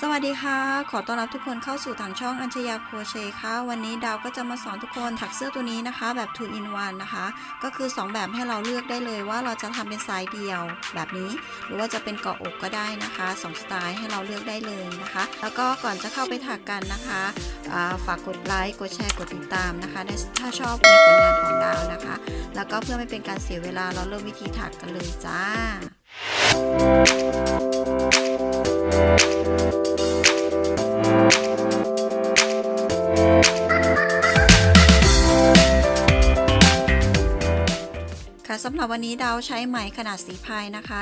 สวัสดีค่ะ ขอต้อนรับทุกคนเข้าสู่ทางช่องอัญชยาโคเชค่ะ วันนี้ดาวก็จะมาสอนทุกคนถักเสื้อตัวนี้นะคะ แบบ 2 in 1 นะคะ ก็คือ 2 แบบให้เราเลือกได้เลยว่าเราจะทำเป็นสายเดียวแบบนี้ หรือว่าจะเป็นเกาะอกก็ได้นะคะ 2 สไตล์ให้เราเลือกได้เลยนะคะ แล้วก็ก่อนจะเข้าไปถักกันนะคะฝากกดไลค์กดแชร์กดติดตามนะคะ ถ้าชอบในผลงานของดาวนะคะ แล้วก็เพื่อไม่เป็นการเสียเวลาเราเริ่มวิธีถักกันเลยจ้าค่ะ สำหรับวันนี้ดาวใช้ไหมขนาดสีพายนะคะ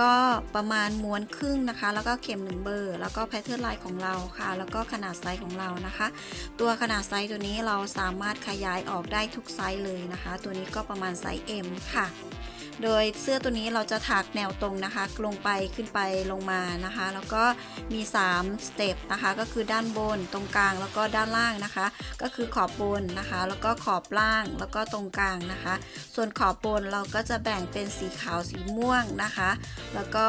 ก็ประมาณม้วนครึ่งนะคะ แล้วก็เข็มหนึ่งเบอร์ แล้วก็แพทเทิร์นลายของเราค่ะ แล้วก็ขนาดไซส์ของเรานะคะ ตัวขนาดไซส์ตัวนี้เราสามารถขยายออกได้ทุกไซส์เลยนะคะ ตัวนี้ก็ประมาณไซส์ M ค่ะ โดยเสื้อตัวนี้เราจะถักแนวตรงนะคะ ลงไปขึ้นไปลงมานะคะ แล้วก็มี3สเต็ปนะคะ ก็คือด้านบนตรงกลางแล้วก็ด้านล่างนะคะ ก็คือขอบบนนะคะ แล้วก็ขอบล่างแล้วก็ตรงกลางนะคะ ส่วนขอบบนเราก็จะแบ่งเป็นสีขาวสีม่วงนะคะ แล้วก็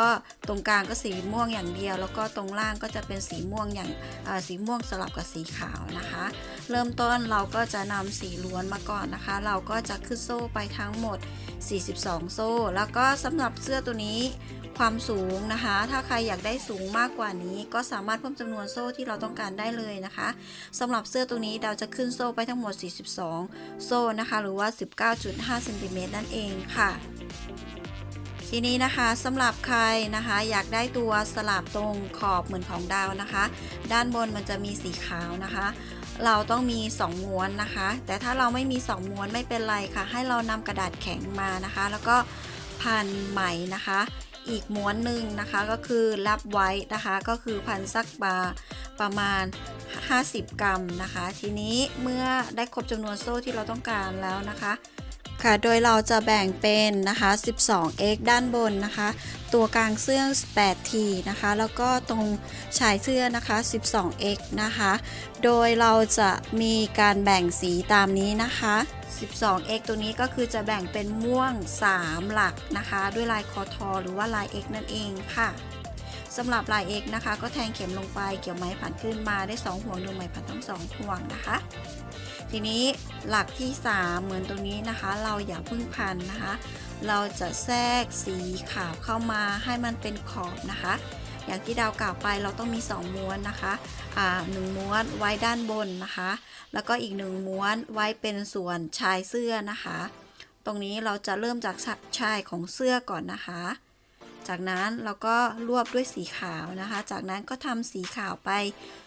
ตรงกลางก็สีม่วงอย่างเดียว แล้วก็ตรงล่างก็จะเป็นสีม่วงอย่างสีม่วงสลับกับสีขาวนะคะ เริ่มต้นเราก็จะนำสีล้วนมาก่อนนะคะ เราก็จะขึ้นโซ่ไปทั้งหมด 42 โซ่ แล้วก็สำหรับเสื้อตัวนี้ความสูงนะคะ ถ้าใครอยากได้สูงมากกว่านี้ ก็สามารถเพิ่มจำนวนโซ่ที่เราต้องการได้เลยนะคะสำหรับเสื้อตัวนี้เราจะขึ้นโซ่ไปทั้งหมด 42 โซ่นะคะ หรือว่า 19.5เซนติเมตรนั่นเองค่ะทีนี้นะคะสำหรับใครนะคะอยากได้ตัวสลับตรงขอบเหมือนของดาวนะคะ ด้านบนมันจะมีสีขาวนะคะ เราต้องมี 2 ม้วนนะคะ แต่ถ้าเราไม่มี 2 ม้วนไม่เป็นไรค่ะ ให้เรานำกระดาษแข็งมานะคะ แล้วก็พันไหมนะคะ อีกม้วนหนึ่งนะคะก็คือรับไว้นะคะ ก็คือพันซักบาประมาณ 50 กรัมนะคะ ทีนี้เมื่อได้ครบจำนวนโซ่ที่เราต้องการแล้วนะคะ ค่ะ โดยเราจะแบ่งเป็นนะคะ 12x ด้านบนนะคะ ตัวกลางเสื้อ 8t นะคะ แล้วก็ตรงชายเสื้อนะคะ 12x นะคะ โดยเราจะมีการแบ่งสีตามนี้นะคะ 12x ตัวนี้ก็คือจะแบ่งเป็นม่วง 3 หลักนะคะ ด้วยลายคอทอ หรือว่าลาย x นั่นเองค่ะสำหรับลาย x นะคะ ก็แทงเข็มลงไปเกี่ยวไม้ผ่านขึ้นมาได้ 2 ห่วงดึงไม้ผ่านทั้ง 2 ห่วงนะคะ ทีนี้หลักที่ 3 เหมือนตรงนี้นะคะ เราอย่าพึ่งพันนะคะ เราจะแทรกสีขาวเข้ามาให้มันเป็นขอบนะคะ อย่างที่ดาวกล่าวไปเราต้องมี 2 ม้วนนะคะอ่าหนึ่งม้วนไว้ด้านบนนะคะ แล้วก็อีกหนึ่งม้วนไว้เป็นส่วนชายเสื้อนะคะ ตรงนี้เราจะเริ่มจากชายของเสื้อก่อนนะคะ จากนั้นเราก็รวบด้วยสีขาวนะคะ จากนั้นก็ทำสีขาวไป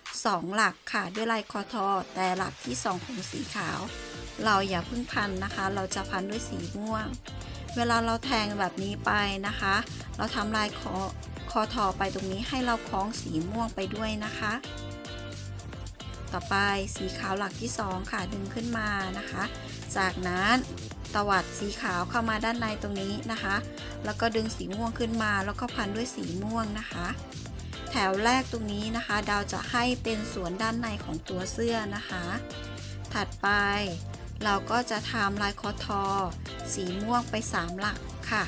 2 หลักค่ะด้วยลายคอทอ แต่หลักที่ 2 ของสีขาว เราอย่าเพิ่งพันนะคะ เราจะพันด้วยสีม่วง เวลาเราแทงแบบนี้ไปนะคะ เราทำลายคอคอทอไปตรงนี้ให้เราคล้องสีม่วงไปด้วยนะคะ ต่อไปสีขาวหลักที่ 2 ค่ะดึงขึ้นมานะคะ จากนั้น ตวัดสีขาวเข้ามาด้านในตรงนี้นะคะ แล้วก็ดึงสีม่วงขึ้นมา แล้วก็พันด้วยสีม่วงนะคะ แถวแรกตรงนี้นะคะ ดาวจะให้เป็นส่วนด้านในของตัวเสื้อนะคะ ถัดไปเราก็จะทำลายคอทอ สีม่วงไป 3 หลักค่ะ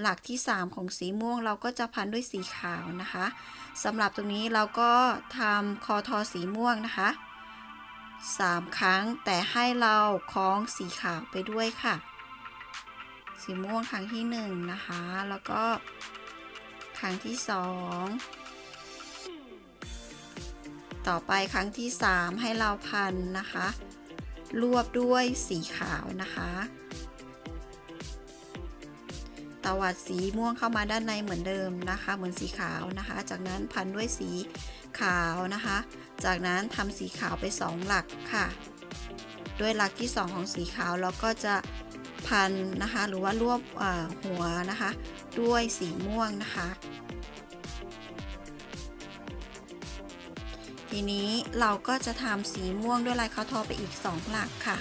หลักที่ 3 ของสีม่วงเราก็จะพันด้วยสีขาวนะคะสำหรับตรงนี้เราก็ทำคอทอสีม่วงนะคะ 3 ครั้ง แต่ให้เราคล้องสีขาวไปด้วยค่ะ สีม่วงครั้งที่ 1 นะคะ แล้วก็ครั้งที่ 2 ต่อไปครั้งที่ 3 ให้เราพันนะคะ รวบด้วยสีขาวนะคะตวัดสีม่วงเข้ามาด้านในเหมือนเดิมนะคะ เหมือนสีขาวนะคะ จากนั้นพันด้วยสีขาวนะคะ จากนั้นทำสีขาวไป 2 หลักค่ะ ด้วยหลักที่ 2 ของสีขาวเราก็จะพันนะคะหรือว่ารวบหัวนะคะ ด้วยสีม่วงนะคะ ทีนี้เราก็จะทำสีม่วงด้วยลายคาทอไปอีก 2 หลักค่ะ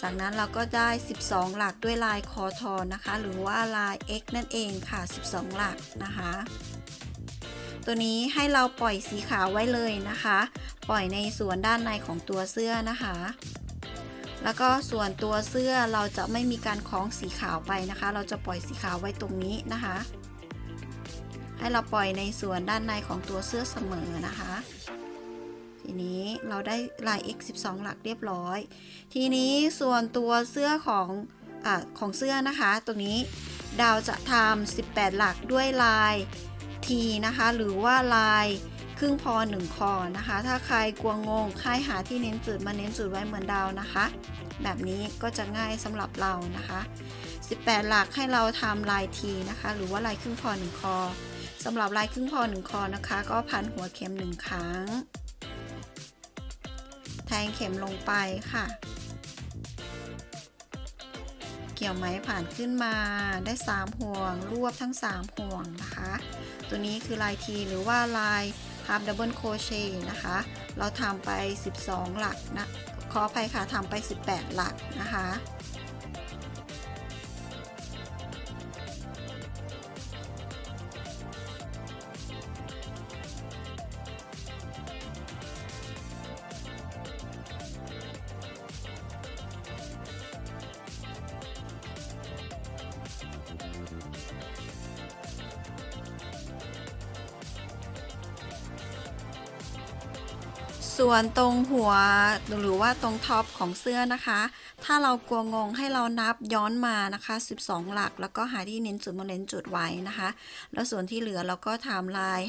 จากนั้นเราก็ได้ 12 หลักด้วยลายคอทอนะคะ หรือว่าลาย X นั่นเองค่ะ 12 หลักนะคะ ตัวนี้ให้เราปล่อยสีขาวไว้เลยนะคะ ปล่อยในส่วนด้านในของตัวเสื้อนะคะ แล้วก็ส่วนตัวเสื้อเราจะไม่มีการคล้องสีขาวไปนะคะ เราจะปล่อยสีขาวไว้ตรงนี้นะคะ ให้เราปล่อยในส่วนด้านในของตัวเสื้อเสมอนะคะทีนี้เราได้ลาย x 12 หลักเรียบร้อย ทีนี้ส่วนตัวเสื้อของอของเสื้อนะคะ ตรงนี้ดาวจะทำ18 หลักด้วยลาย T นะคะ หรือว่าลายครึ่งพอหนึ่งคอนะคะ ถ้าใครกลัวงงใครหาที่เน้นจุดมาเน้นจุดไว้เหมือนดาวนะคะ แบบนี้ก็จะง่ายสำหรับเรานะคะ 18 หลักให้เราทำลาย T นะคะ หรือว่าลายครึ่งพอหนึ่งคอสำหรับลายครึ่งพอหนึ่งคอนะคะ ก็พันหัวเข็มหนึ่งครั้ง แทงเข็มลงไปค่ะ เกี่ยวไหมผ่านขึ้นมาได้ 3 ห่วง รวบทั้ง 3 ห่วงนะคะ ตัวนี้คือลายทีหรือว่าลาย half double crochet นะคะ เราทำไป 12 หลักนะขออภัยค่ะทำไป 18 หลักนะคะ ส่วนตรงหัวหรือว่าตรงท็อปของเสื้อนะคะ ถ้าเรากลัวงงให้เรานับย้อนมานะคะ 12 หลัก แล้วก็หาที่เน้นจุดมาเน้นจุดไว้นะคะ แล้วส่วนที่เหลือเราก็ทำลาย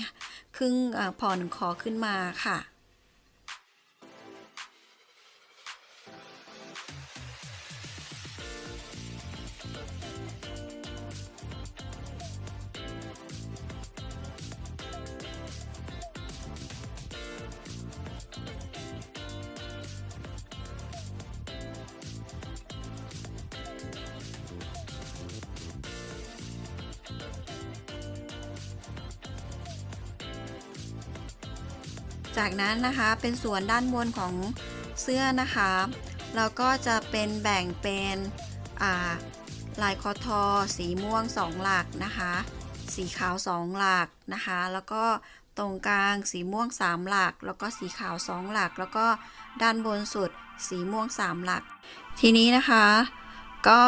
ครึ่งผ่อนคอขึ้นมาค่ะ จากนั้นนะคะเป็นส่วนด้านบนของเสื้อนะคะเราก็จะเป็นแบ่งเป็นาลายคอทอ สีม่วง 2 หลักนะคะ สีขาว 2 หลักนะคะ แล้วก็ตรงกลางสีม่วง 3 หลัก แล้วก็สีขาว 2 หลัก แล้วก็ด้านบนสุดสีม่วง 3 หลัก ทีนี้นะคะ ก็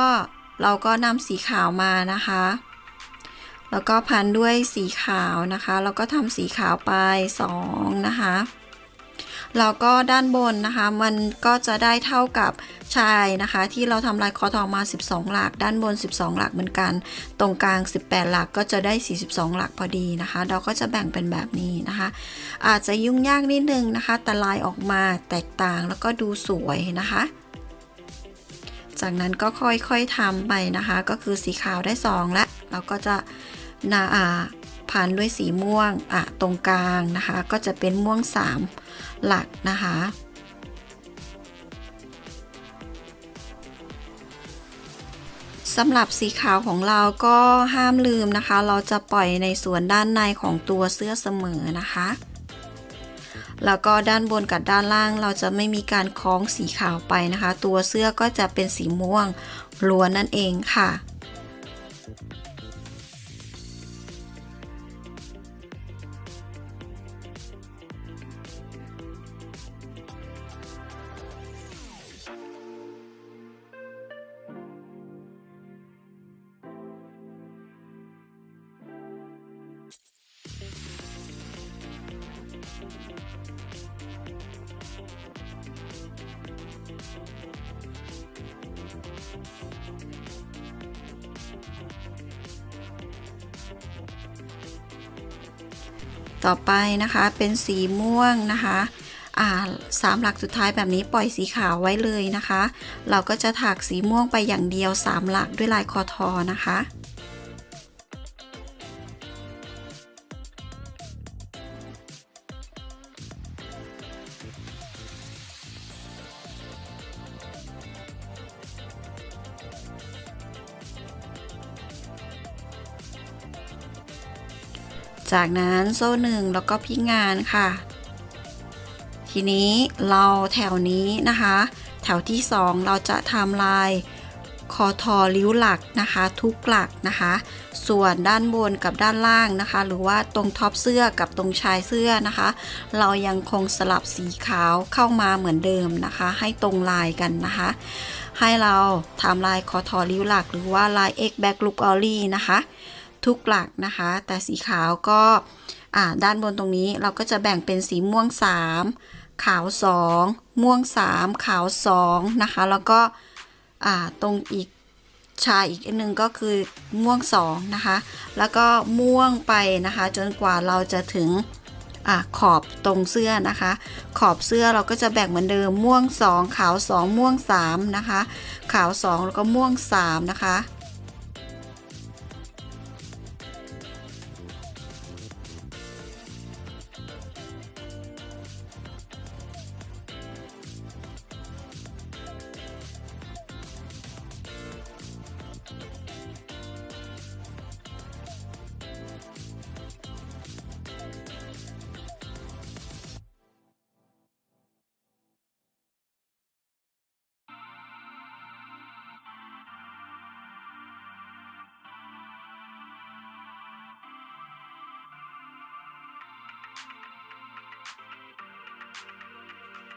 เราก็นำสีขาวมานะคะ แล้วก็พันด้วยสีขาวนะคะ แล้วก็ทำสีขาวไป 2 นะคะ แล้วก็ด้านบนนะคะ มันก็จะได้เท่ากับชายนะคะ ที่เราทำลายคอทองมา 12 หลัก ด้านบน 12 หลักเหมือนกัน ตรงกลาง 18 หลักก็จะได้ 42 หลักพอดีนะคะ เราก็จะแบ่งเป็นแบบนี้นะคะ อาจจะยุ่งยากนิดนึงนะคะ แต่ลายออกมาแตกต่างแล้วก็ดูสวยนะคะ จากนั้นก็ค่อยๆทำไปนะคะ ก็คือสีขาวได้ 2 แล้วเราก็จะนาอาผ่านด้วยสีม่วงอะตรงกลางนะคะ ก็จะเป็นม่วง 3 หลักนะคะ สำหรับสีขาวของเราก็ห้ามลืมนะคะ เราจะปล่อยในส่วนด้านในของตัวเสื้อเสมอนะคะ แล้วก็ด้านบนกับด้านล่าง เราจะไม่มีการคล้องสีขาวไปนะคะ ตัวเสื้อก็จะเป็นสีม่วงล้วนนั่นเองค่ะ ต่อไปนะคะเป็นสีม่วงนะคะอ่าสามหลักสุดท้ายแบบนี้ปล่อยสีขาวไว้เลยนะคะ เราก็จะถักสีม่วงไปอย่างเดียว 3 หลักด้วยลายคอทอนะคะ จากนั้นโซ่หนึ่งแล้วก็พลิกงานค่ะ ทีนี้เราแถวนี้นะคะ แถวที่ 2 เราจะทำลายคอทอริ้วหลักนะคะ ทุกหลักนะคะ ส่วนด้านบนกับด้านล่างนะคะ หรือว่าตรงท็อปเสื้อกับตรงชายเสื้อนะคะ เรายังคงสลับสีขาวเข้ามาเหมือนเดิมนะคะ ให้ตรงลายกันนะคะ ให้เราทำลายคอทอริ้วหลัก หรือว่าลาย X back look ollie นะคะ ทุกหลักนะคะ แต่สีขาวก็ด้านบนตรงนี้เราก็จะแบ่งเป็นสีม่วง 3 ขาว 2 ม่วง 3 ขาว 2 นะคะ แล้วก็ตรงอีกชายอีกอันหนึงก็คือม่วง 2 นะคะ แล้วก็ม่วงไปนะคะ จนกว่าเราจะถึงอขอบตรงเสื้อนะคะ ขอบเสื้อเราก็จะแบ่งเหมือนเดิมม่วง 2 ขาว 2 ม่วง 3 นะคะ ขาว 2 แล้วก็ม่วง 3 นะคะ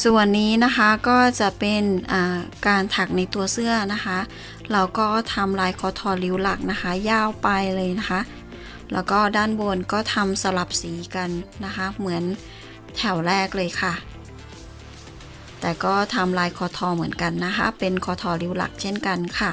ส่วนนี้นะคะก็จะเป็นการถักในตัวเสื้อนะคะ เราก็ทำลายคอทอริ้วหลักนะคะ ยาวไปเลยนะคะ แล้วก็ด้านบนก็ทำสลับสีกันนะคะ เหมือนแถวแรกเลยค่ะ แต่ก็ทำลายคอทอเหมือนกันนะคะ เป็นคอทอริ้วหลักเช่นกันค่ะ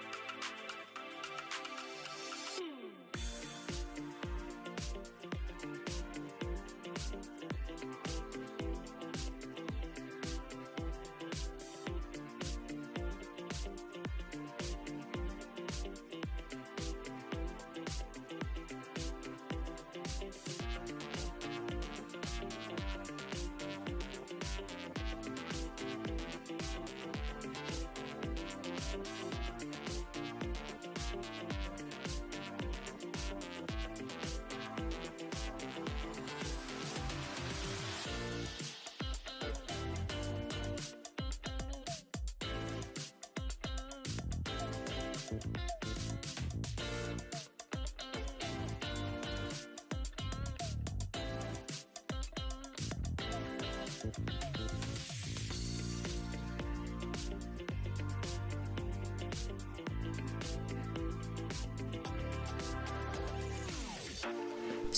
Thank you.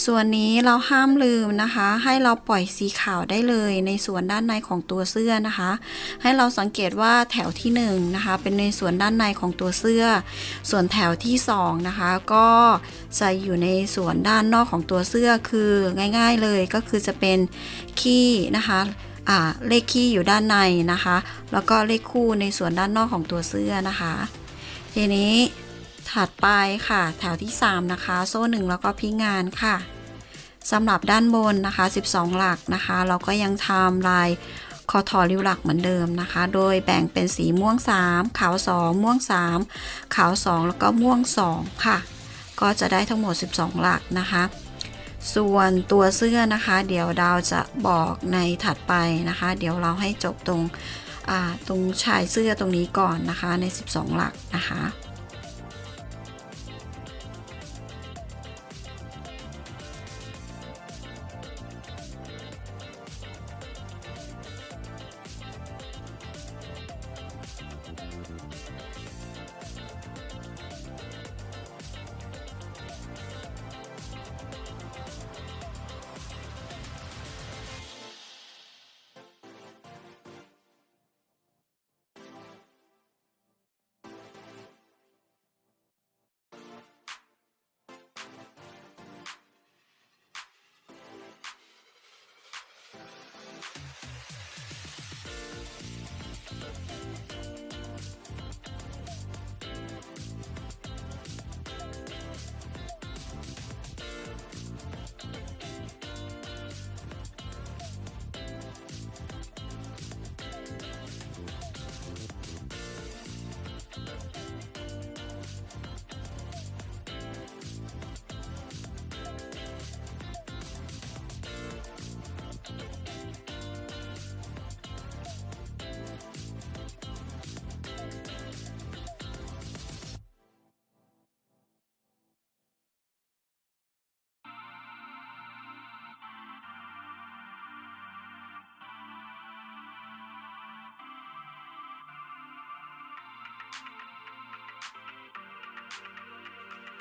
ส่วนนี้เราห้ามลืมนะคะ ให้เราปล่อยสีขาวได้เลยในส่วนด้านในของตัวเสื้อนะคะ ให้เราสังเกตว่าแถวที่1นงนะคะ เป็นในส่วนด้านในของตัวเสื้อ ส่วนแถวที่2นะคะ ก็จะอยู่ในส่วนด้านนอกของตัวเสื้อคือง่าย ๆเลยก็คือจะเป็นขี้นะคะอ่าเลขขี้อยู่ด้านในนะคะ แล้วก็เลขคู่ในส่วนด้านนอกของตัวเสื้อนะคะ ทีนี้ถัดไปค่ะ แถวที่ 3 นะคะ โซ่หนึ่งแล้วก็พิงงานค่ะ สำหรับด้านบนนะคะ 12 หลักนะคะ เราก็ยังทำลายคอทอริ้วหลักเหมือนเดิมนะคะ โดยแบ่งเป็นสีม่วง 3 ขาว 2 ม่วง 3 ขาว 2 แล้วก็ม่วง 2 ค่ะ ก็จะได้ทั้งหมด 12 หลักนะคะ ส่วนตัวเสื้อนะคะ เดี๋ยวดาวจะบอกในถัดไปนะคะ เดี๋ยวเราให้จบตรงตรงชายเสื้อตรงนี้ก่อนนะคะใน 12 หลักนะคะ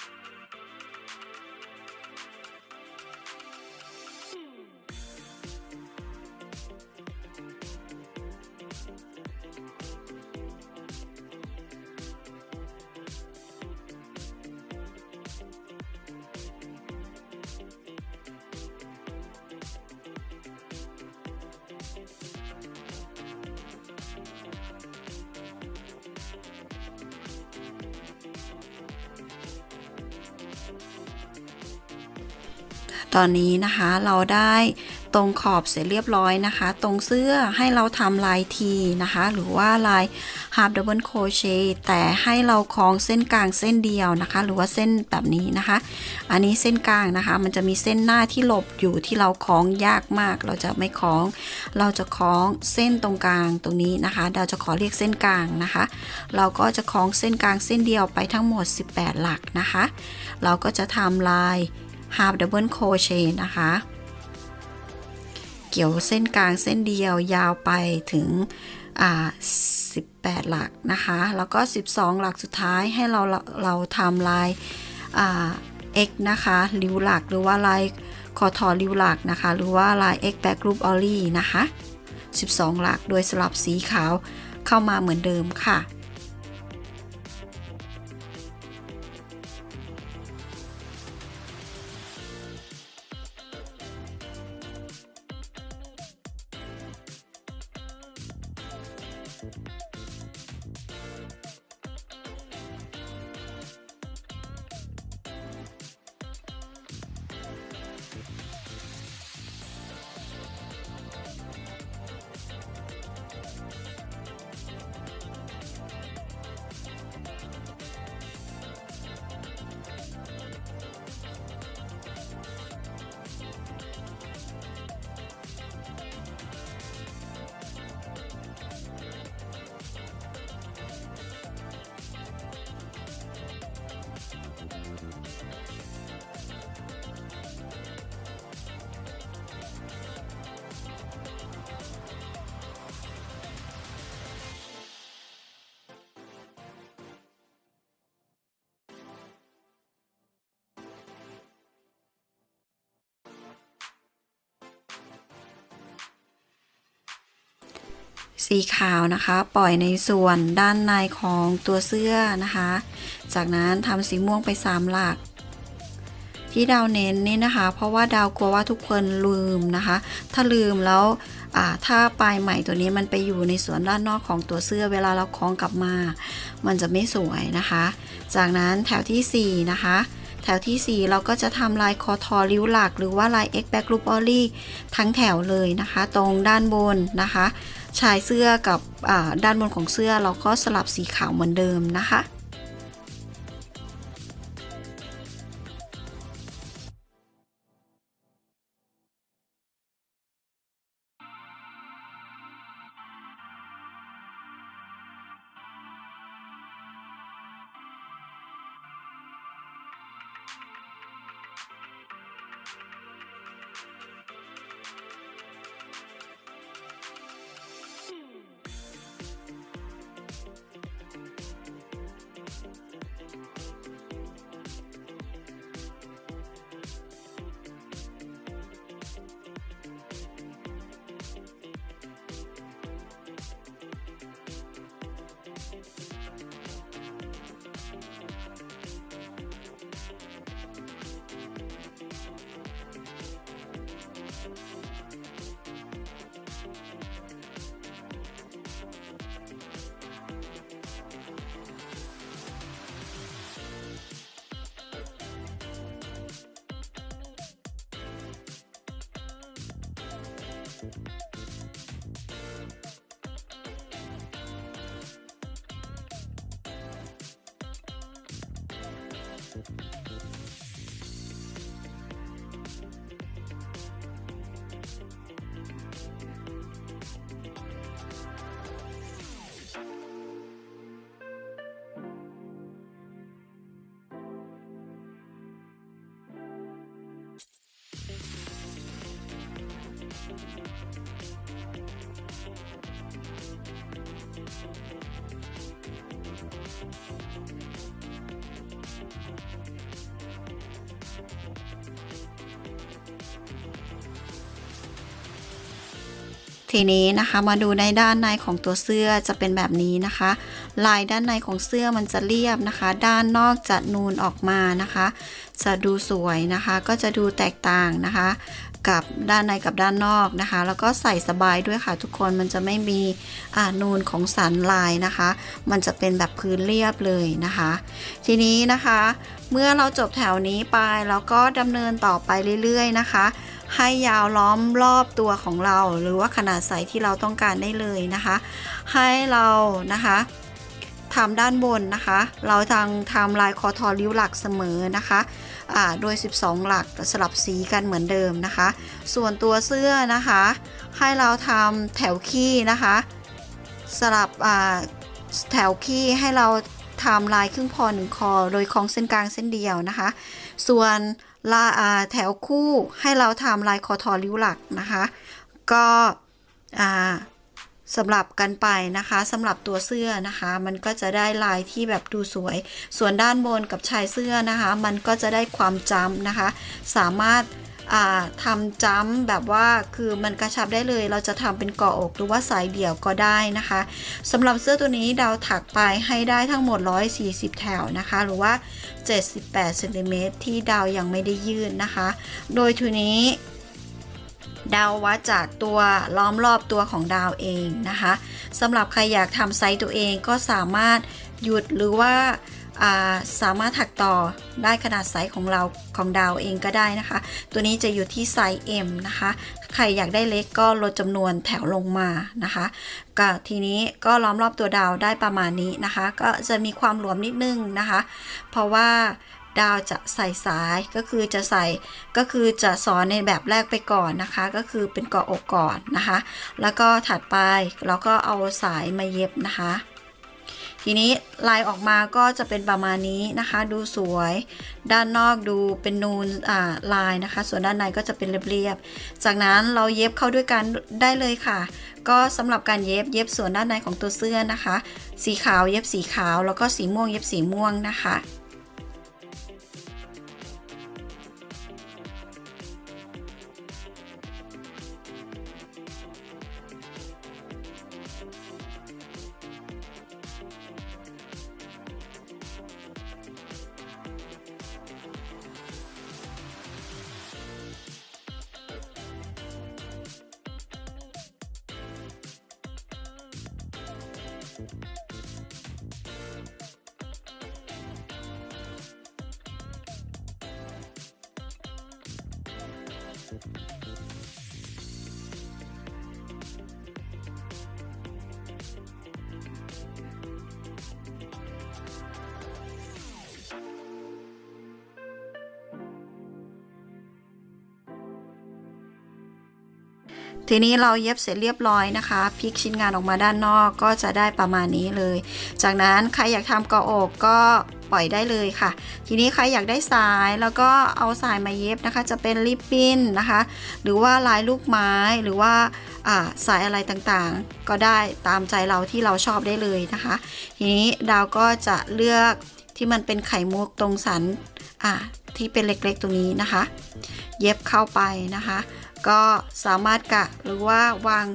Bye. ตอนนี้นะคะเราได้ตรงขอบเสร็จเรียบร้อยนะคะ ตรงเสื้อให้เราทำลายทีนะคะ หรือว่าลาย half double crochet แต่ให้เราคล้องเส้นกลางเส้นเดียวนะคะ หรือว่าเส้นแบบนี้นะคะ อันนี้เส้นกลางนะคะ มันจะมีเส้นหน้าที่หลบอยู่ที่เราคล้องยากมาก เราจะไม่คล้อง เราจะคล้องเส้นตรงกลางตรงนี้นะคะ เราจะขอเรียกเส้นกลางนะคะ เราก็จะคล้องเส้นกลางเส้นเดียวไปทั้งหมด 18 หลักนะคะ เราก็จะทำลาย half double crochet นะคะ เกี่ยวเส้นกลางเส้นเดียวยาวไปถึงอ่า18 หลักนะคะ แล้วก็ 12 หลักสุดท้ายให้เราเราทำลายอ่า x นะคะ ริ้วหลักหรือว่าลายคอทอริ้วหลักนะคะ หรือว่าลาย x back loop ollie นะคะ 12 หลักโดยสลับสีขาวเข้ามาเหมือนเดิมค่ะ สีขาวนะคะ ปล่อยในส่วนด้านในของตัวเสื้อนะคะ จากนั้นทำสีม่วงไป3หลัก ที่ดาวเน้นนี่นะคะ เพราะว่าดาวกลัวว่าทุกคนลืมนะคะ ถ้าลืมแล้วถ้าปลายใหม่ตัวนี้มันไปอยู่ในส่วนด้านนอกของตัวเสื้อเวลาเราคล้องกลับมา มันจะไม่สวยนะคะ จากนั้นแถวทีสี่4นะคะ แถวทีสี่ 4 เราก็จะทำลายคอทอริ้วหลัก หรือว่าลาย X back loop ollie ทั้งแถวเลยนะคะ ตรงด้านบนนะคะ ชายเสื้อกับด้านบนของเสื้อเราก็สลับสีขาวเหมือนเดิมนะคะ Thank you. ทีนี้นะคะมาดูในด้านในของตัวเสื้อจะเป็นแบบนี้นะคะ ลายด้านในของเสื้อมันจะเรียบนะคะ ด้านนอกจะนูนออกมานะคะ จะดูสวยนะคะ ก็จะดูแตกต่างนะคะ กับด้านในกับด้านนอกนะคะ แล้วก็ใส่สบายด้วยค่ะทุกคนมันจะไม่มีอ่านูนของสันลายนะคะ มันจะเป็นแบบพื้นเรียบเลยนะคะ ทีนี้นะคะ เมื่อเราจบแถวนี้ไปเราก็ดำเนินต่อไปเรื่อยๆนะคะ ให้ยาวล้อมรอบตัวของเรา หรือว่าขนาดไซส์ที่เราต้องการได้เลยนะคะ ให้เรานะคะทำด้านบนนะคะ เราทางทำลายคอทอริ้วหลักเสมอนะคะอ่าโดย 12 หลักสลับสีกันเหมือนเดิมนะคะ ส่วนตัวเสื้อนะคะ ให้เราทำแถวขี้นะคะ สลับอ่าแถวขี้ให้เราทำลายครึ่งพอหนึ่งคอ โดยคล้องเส้นกลางเส้นเดียวนะคะ ส่วน ลาแถวคู่ให้เราทำลายคอทอริ้วหลักนะคะ ก็สำหรับกันไปนะคะสำหรับตัวเสื้อนะคะ มันก็จะได้ลายที่แบบดูสวย ส่วนด้านบนกับชายเสื้อนะคะ มันก็จะได้ความจำนะคะ สามารถ ทำจ้ำแบบว่าคือมันกระชับได้เลย เราจะทำเป็นเกาะอกหรือว่าสายเดี่ยวก็ได้นะคะสำหรับเสื้อตัวนี้ดาวถักไปให้ได้ทั้งหมด 140 แถวนะคะ หรือว่า 78เซนติเมตรที่ดาวยังไม่ได้ยืดนะคะ โดยทีนี้ดาววัดจากตัวล้อมรอบตัวของดาวเองนะคะสำหรับใครอยากทำไซส์ตัวเองก็สามารถหยุดหรือว่า สามารถถักต่อได้ขนาดไซส์ของเราของดาวเองก็ได้นะคะ ตัวนี้จะอยู่ที่ไซส์ M นะคะ ใครอยากได้เล็กก็ลดจำนวนแถวลงมานะคะก็ทีนี้ก็ล้อมรอบตัวดาวได้ประมาณนี้นะคะ ก็จะมีความหลวมนิดนึงนะคะ เพราะว่าดาวจะใส่สายก็คือจะใส่ก็คือจะสอนในแบบแรกไปก่อนนะคะ ก็คือเป็นเกาะอกก่อนนะคะ แล้วก็ถัดไปเราก็เอาสายมาเย็บนะคะ ทีนี้ลายออกมาก็จะเป็นประมาณนี้นะคะ ดูสวย ด้านนอกดูเป็นนูนลายนะคะ ส่วนด้านในก็จะเป็นเรียบๆจากนั้นเราเย็บเข้าด้วยกันได้เลยค่ะ ก็สำหรับการเย็บเย็บส่วนด้านในของตัวเสื้อนะคะ สีขาวเย็บสีขาว แล้วก็สีม่วงเย็บสีม่วงนะคะ ทีนี้เราเย็บเสร็จเรียบร้อยนะคะพลิกชิ้นงานออกมาด้านนอกก็จะได้ประมาณนี้เลย จากนั้นใครอยากทำกระอกก็ปล่อยได้เลยค่ะ ทีนี้ใครอยากได้สายแล้วก็เอาสายมาเย็บนะคะ จะเป็นริบบิ้นนะคะ หรือว่าลายลูกไม้หรือว่าสายอะไรต่างๆ ก็ได้ตามใจเราที่เราชอบได้เลยนะคะ ทีนี้ดาวก็จะเลือกที่มันเป็นไข่มุกตรงสันที่เป็นเล็กๆตรงนี้นะคะ เย็บเข้าไปนะคะ ก็สามารถกะหรือว่าวาง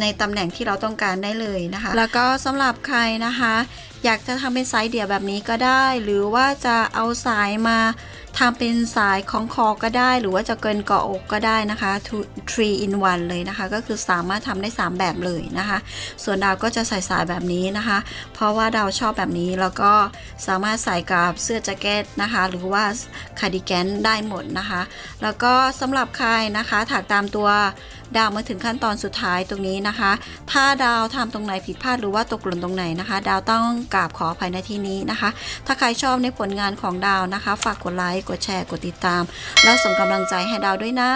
ในตำแหน่งที่เราต้องการได้เลยนะคะ แล้วก็สำหรับใครนะคะ อยากจะทำเป็นสายเดี่ยวแบบนี้ก็ได้ หรือว่าจะเอาสายมา ทำเป็นสายของคอก็ได้ หรือว่าจะเกินเกาะอกก็ได้นะคะ 3 in 1 เลยนะคะ ก็คือสามารถทำได้ 3 แบบเลยนะคะ ส่วนดาวก็จะใส่สายแบบนี้นะคะ เพราะว่าดาวชอบแบบนี้แล้วก็สามารถใส่กับเสื้อแจ็คเก็ตนะคะ หรือว่าคาร์ดิแกนได้หมดนะคะ แล้วก็สำหรับใครนะคะถักตามตัว ดาวมาถึงขั้นตอนสุดท้ายตรงนี้นะคะ ถ้าดาวทำตรงไหนผิดพลาดหรือว่าตกหล่นตรงไหนนะคะ ดาวต้องกราบขออภัยในที่นี้นะคะ ถ้าใครชอบในผลงานของดาวนะคะ ฝากกดไลค์กดแชร์กดติดตาม แล้วส่งกำลังใจให้ดาวด้วยนะ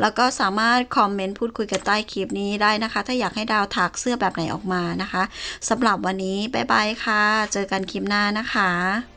แล้วก็สามารถคอมเมนต์พูดคุยกันใต้คลิปนี้ได้นะคะ ถ้าอยากให้ดาวถักเสื้อแบบไหนออกมานะคะสำหรับวันนี้บ๊ายบายค่ะ เจอกันคลิปหน้านะคะ